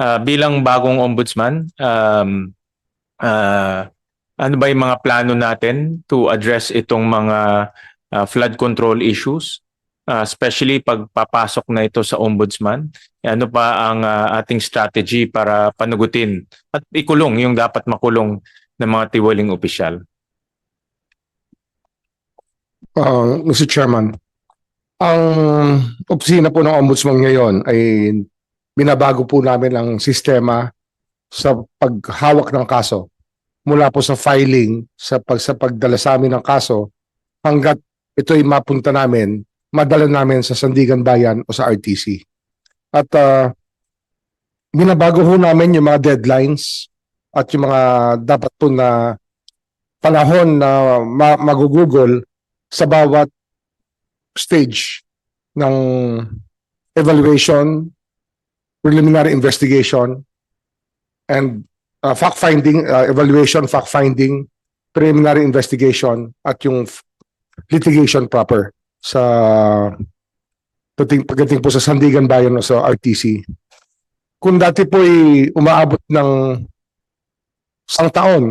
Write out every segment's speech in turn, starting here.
ah, bilang bagong ombudsman, um, ah, ano ba yung mga plano natin to address itong mga ah, flood control issues? Ah, especially pag papasok na ito sa ombudsman, ano pa ang ah, ating strategy para panugutin at ikulong yung dapat makulong ng mga tiwaling opisyal? Uh, Mr. Chairman, ang opisina po ng Ombudsman ngayon ay binabago po namin ang sistema sa paghawak ng kaso. Mula po sa filing, sa, pag, sa pagdala sa amin ng kaso, hanggat ito ay mapunta namin, madala namin sa Sandigan Bayan o sa RTC. At uh, binabago ho namin yung mga deadlines at yung mga dapat po na panahon na ma- magugugol sa bawat stage ng evaluation, preliminary investigation, and uh, fact-finding, uh, evaluation, fact-finding, preliminary investigation, at yung litigation proper sa pagdating, pagdating po sa Sandigan Bayan o sa RTC. Kung dati po ay umaabot ng isang taon,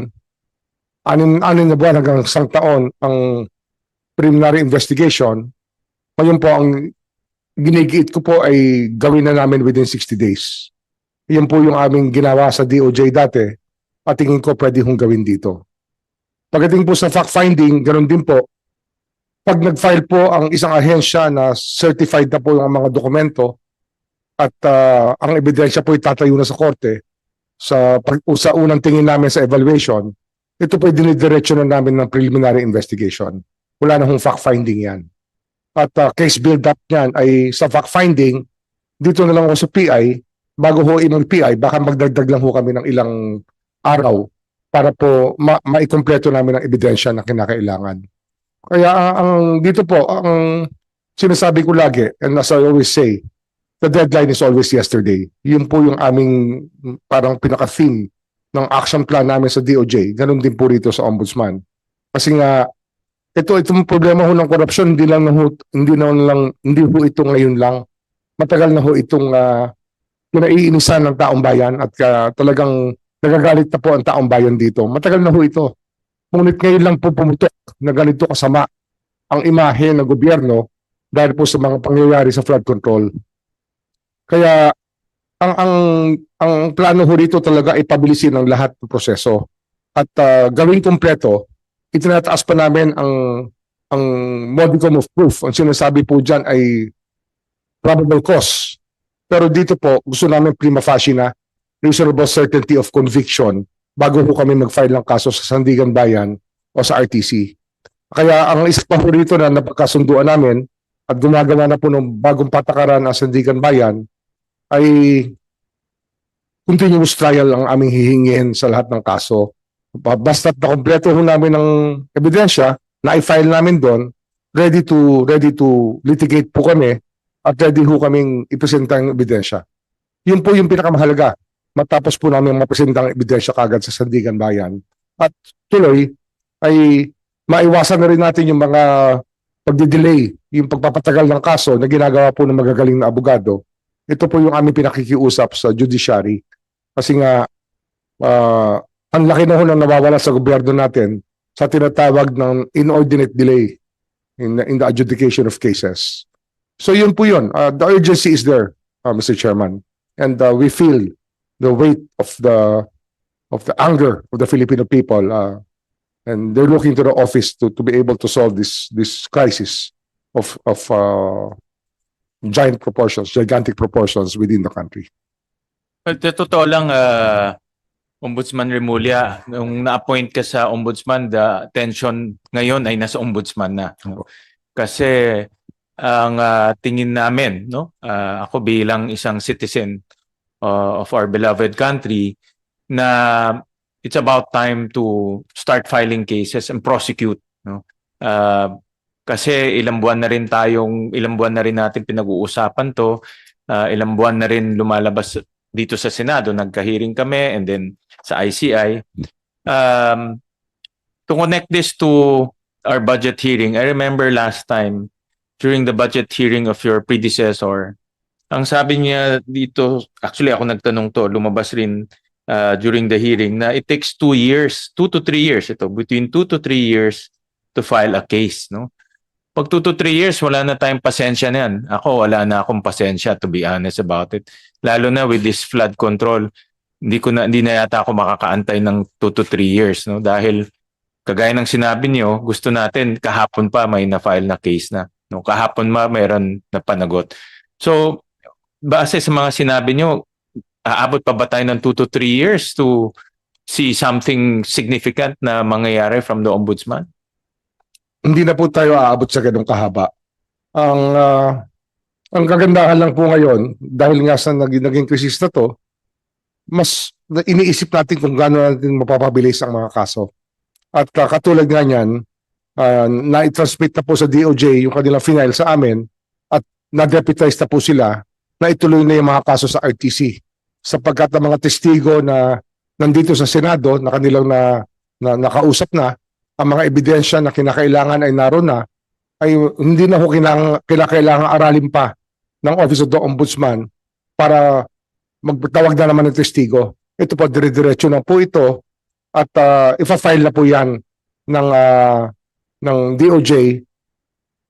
anin, anin na buwan hanggang isang taon ang preliminary investigation, ngayon po ang ginigiit ko po ay gawin na namin within 60 days. Yan po yung aming ginawa sa DOJ dati at tingin ko pwede hong gawin dito. Pagdating po sa fact-finding, ganun din po. Pag nag-file po ang isang ahensya na certified na po yung mga dokumento at ah, ang ebidensya po itatayo na sa korte sa, sa unang tingin namin sa evaluation, ito po dinidiretso na namin ng preliminary investigation wala na hong fact-finding yan. At uh, case build-up niyan ay sa fact-finding, dito na lang ako sa PI, bago ho imong PI, baka magdagdag lang ho kami ng ilang araw para po ma maikompleto namin ang ebidensya na kinakailangan. Kaya uh, ang dito po, ang sinasabi ko lagi, and as I always say, the deadline is always yesterday. Yun po yung aming mm, parang pinaka-theme ng action plan namin sa DOJ. Ganun din po rito sa Ombudsman. Kasi nga, ito itong problema ho ng korupsyon hindi lang ho, hindi na lang hindi ho ito ngayon lang. Matagal na ho itong uh, kinaiinisan ng taong bayan at uh, talagang nagagalit na po ang taong bayan dito. Matagal na ho ito. Ngunit ngayon lang po pumutok na ganito kasama ang imahe ng gobyerno dahil po sa mga pangyayari sa flood control. Kaya ang ang ang plano ho rito talaga ay pabilisin ang lahat ng proseso. At uh, gawing kumpleto itinataas pa namin ang ang modicum of proof. Ang sinasabi po dyan ay probable cause. Pero dito po, gusto namin prima facie na reasonable certainty of conviction bago po kami mag-file ng kaso sa Sandigan Bayan o sa RTC. Kaya ang isa pa po rito na napagkasunduan namin at gumagawa na po ng bagong patakaran ang Sandigan Bayan ay continuous trial ang aming hihingin sa lahat ng kaso Basta na kompleto ho namin ng ebidensya, na i-file namin doon, ready to ready to litigate po kami at ready ho kaming ipresenta ang ebidensya. Yun po yung pinakamahalaga. Matapos po namin mapresenta ang ebidensya kagad sa Sandigan Bayan. At tuloy ay maiwasan na rin natin yung mga pagdi-delay, yung pagpapatagal ng kaso na ginagawa po ng magagaling na abogado. Ito po yung aming pinakikiusap sa judiciary. Kasi nga, uh, ang laki na ho nawawala sa gobyerno natin sa tinatawag ng inordinate delay in, in the adjudication of cases. So yun po yun. Uh, the urgency is there, uh, Mr. Chairman. And uh, we feel the weight of the of the anger of the Filipino people uh, and they're looking to the office to to be able to solve this this crisis of of uh, giant proportions, gigantic proportions within the country. Well, totoo lang, uh, Ombudsman Remulla, nung na-appoint ka sa ombudsman, the attention ngayon ay nasa ombudsman na. Kasi ang uh, tingin namin, no, uh, ako bilang isang citizen uh, of our beloved country, na it's about time to start filing cases and prosecute. No? Uh, kasi ilang buwan na rin tayong, ilang buwan na rin natin pinag-uusapan to, uh, ilang buwan na rin lumalabas dito sa Senado, nagka-hearing kami and then sa ICI. Um, to connect this to our budget hearing, I remember last time during the budget hearing of your predecessor, Ang sabi niya dito, actually ako nagtanong to, lumabas rin uh, during the hearing na it takes two years, two to three years ito, between two to three years to file a case, no? Pag two to three years, wala na tayong pasensya na yan. Ako, wala na akong pasensya to be honest about it. Lalo na with this flood control, hindi ko na hindi na yata ako makakaantay ng two to three years, no? Dahil kagaya ng sinabi niyo, gusto natin kahapon pa may na-file na case na. No, kahapon ma mayroon na panagot. So, base sa mga sinabi niyo, aabot pa ba tayo ng 2 to 3 years to see something significant na mangyayari from the ombudsman? Hindi na po tayo aabot sa ganung kahaba. Ang ah, ang kagandahan lang po ngayon dahil nga sa naging, naging krisis na to, mas iniisip natin kung gaano natin mapapabilis ang mga kaso. At ah, katulad nga niyan, ah, na-transmit na po sa DOJ yung kanilang final sa amin at na-deputize na po sila na ituloy na yung mga kaso sa RTC. Sapagkat ang mga testigo na nandito sa Senado na kanilang na, na nakausap na, ang mga ebidensya na kinakailangan ay naroon na, ay hindi na ho kinakailangan aralin pa ng Office of the Ombudsman para magtawag na naman ng testigo. Ito po, dire-diretso na po ito at uh, ifa-file na po yan ng, ah, ng DOJ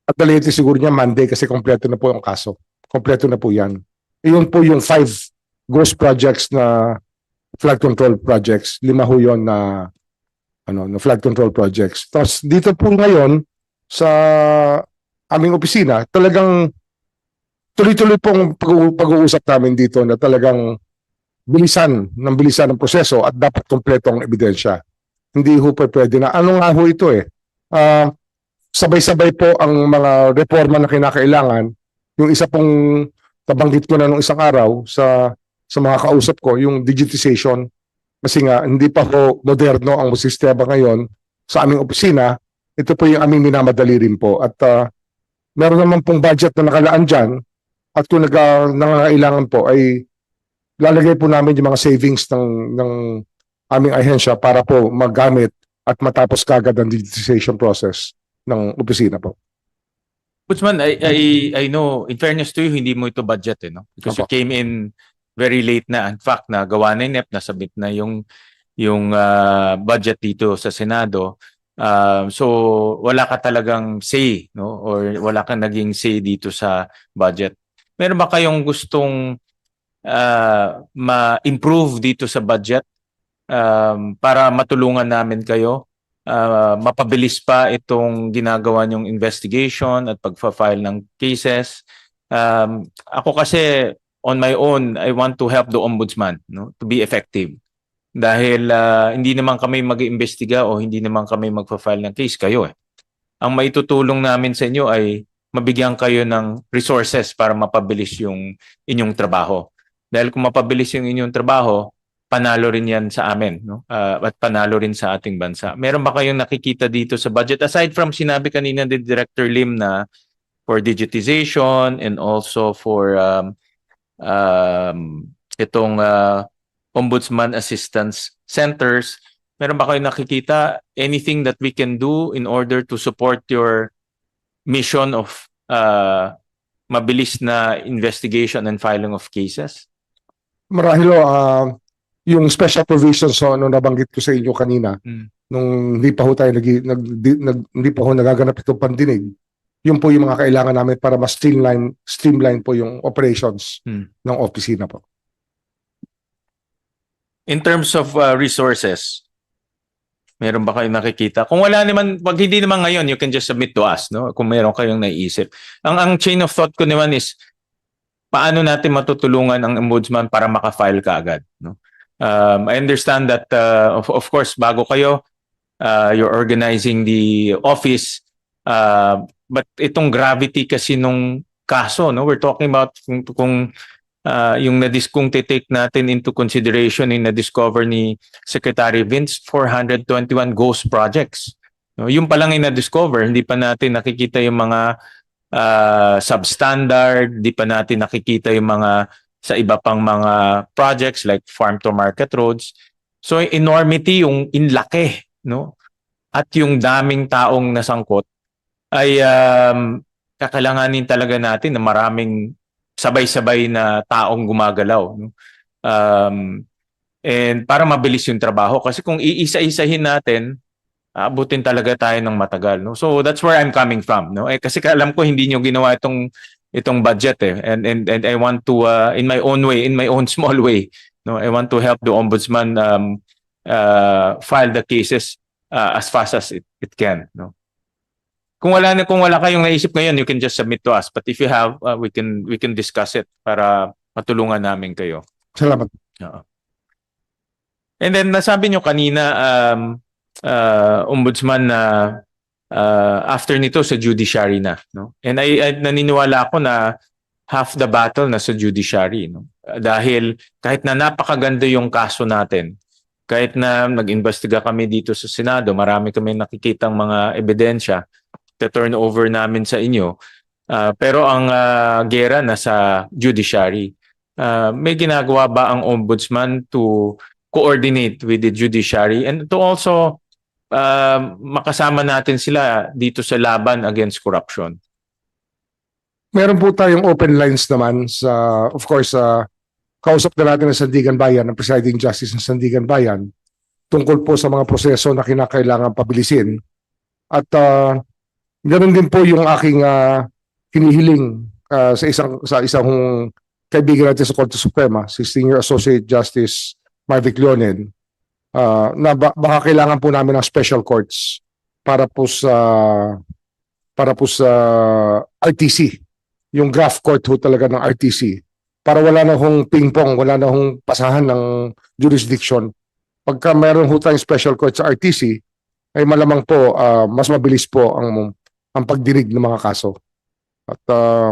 at the latest siguro niya Monday kasi kompleto na po ang kaso. Kompleto na po yan. Iyon po yung five ghost projects na flood control projects. Lima ho yun na ano, na flood control projects. Tapos dito po ngayon sa aming opisina, talagang tuloy-tuloy pong pag- pag-uusap namin dito na talagang bilisan ng bilisan ng proseso at dapat kompleto ang ebidensya. Hindi ho pa pwede na. Ano nga ho ito eh? Ah, sabay-sabay po ang mga reforma na kinakailangan. Yung isa pong nabanggit ko na nung isang araw sa sa mga kausap ko, yung digitization kasi nga hindi pa ho moderno ang sistema ngayon sa aming opisina. Ito po yung aming minamadali rin po. At ah, meron naman pong budget na nakalaan dyan at kung nag, nangangailangan po ay lalagay po namin yung mga savings ng, ng aming ahensya para po magamit at matapos kagad ang digitization process ng opisina po. Ombudsman, I, I, I know, in fairness to you, hindi mo ito budget eh, no? Because you Opo. came in very late na. In fact, nagawa na yung NEP, nasabit na yung, yung ah, budget dito sa Senado. Um, so, wala ka talagang say, no? Or wala kang naging say dito sa budget. Meron ba kayong gustong ah, ma-improve dito sa budget um, para matulungan namin kayo? uh, mapabilis pa itong ginagawa niyong investigation at pagfa-file ng cases. Um, ako kasi on my own, I want to help the ombudsman no, to be effective. Dahil ah, hindi naman kami mag-iimbestiga o hindi naman kami magfa-file ng case kayo eh. Ang maitutulong namin sa inyo ay mabigyan kayo ng resources para mapabilis yung inyong trabaho. Dahil kung mapabilis yung inyong trabaho, panalo rin yan sa amin no? Ah, at panalo rin sa ating bansa. Meron ba kayong nakikita dito sa budget aside from sinabi kanina ni Director Lim na for digitization and also for um, um, itong ah, ombudsman assistance centers, meron ba kayong nakikita anything that we can do in order to support your mission of uh, mabilis na investigation and filing of cases? Marahil ho, ah, yung special provisions so, nung nabanggit ko sa inyo kanina, Mm. nung hindi pa ho tayo nag, nag, nag- hindi pa ho nagaganap itong pandinig, yun po yung mga kailangan namin para mas streamline, streamline po yung operations Mm. ng opisina po. In terms of uh, resources, meron ba kayong nakikita? Kung wala naman, pag hindi naman ngayon, you can just submit to us, no? Kung meron kayong naiisip. Ang ang chain of thought ko naman is paano natin matutulungan ang ombudsman para maka-file ka agad, no? Um, I understand that uh, of, of course bago kayo uh, you're organizing the office uh, but itong gravity kasi nung kaso, no? We're talking about kung, kung uh, yung nadis kung titake natin into consideration yung na-discover ni Secretary Vince 421 ghost projects. No, yung pa lang yung na-discover, hindi pa natin nakikita yung mga uh, substandard, hindi pa natin nakikita yung mga sa iba pang mga projects like farm to market roads. So enormity yung inlaki, no? At yung daming taong nasangkot ay um, kakailanganin talaga natin na maraming sabay-sabay na taong gumagalaw. No? Um, and para mabilis yung trabaho. Kasi kung iisa-isahin natin, aabutin talaga tayo ng matagal. No? So that's where I'm coming from. No? Eh, kasi alam ko hindi nyo ginawa itong itong budget eh. And, and, and I want to, uh, in my own way, in my own small way, no, I want to help the ombudsman um, uh, file the cases uh, as fast as it, it can. No? Kung wala na kung wala kayong naisip ngayon, you can just submit to us. But if you have, uh, we can we can discuss it para matulungan namin kayo. Salamat. Oo. And then nasabi nyo kanina um uh, ombudsman na uh, after nito sa judiciary na no. And I, I naniniwala ako na half the battle na sa judiciary no. Dahil kahit na napakaganda yung kaso natin, kahit na nag-imbestiga kami dito sa Senado, marami kami nakikitang mga ebidensya to turn over namin sa inyo. Ah, pero ang uh, gera nasa judiciary. Uh, may ginagawa ba ang ombudsman to coordinate with the judiciary and to also uh, makasama natin sila dito sa laban against corruption? Meron po tayong open lines naman sa, of course, sa kausap na natin ng Sandigan Bayan, ng Presiding Justice ng Sandigan Bayan, tungkol po sa mga proseso na kinakailangan pabilisin. At uh, ganun din po yung aking uh, hinihiling uh, sa isang sa isang kaibigan natin sa Korte Suprema, si Senior Associate Justice Marvic Leonen, uh, na ba- baka kailangan po namin ng special courts para po sa para po sa RTC, yung graph court ho talaga ng RTC, para wala na hong ping-pong, wala na hong pasahan ng jurisdiction. Pagka meron ho tayong special court sa RTC, ay malamang po ah, mas mabilis po ang ang pagdinig ng mga kaso. At uh,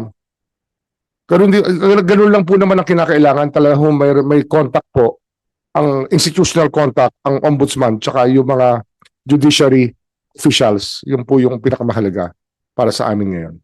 ganun, lang po naman ang kinakailangan. Talaga may, may contact po, ang institutional contact, ang ombudsman, tsaka yung mga judiciary officials. Yun po yung pinakamahalaga para sa amin ngayon.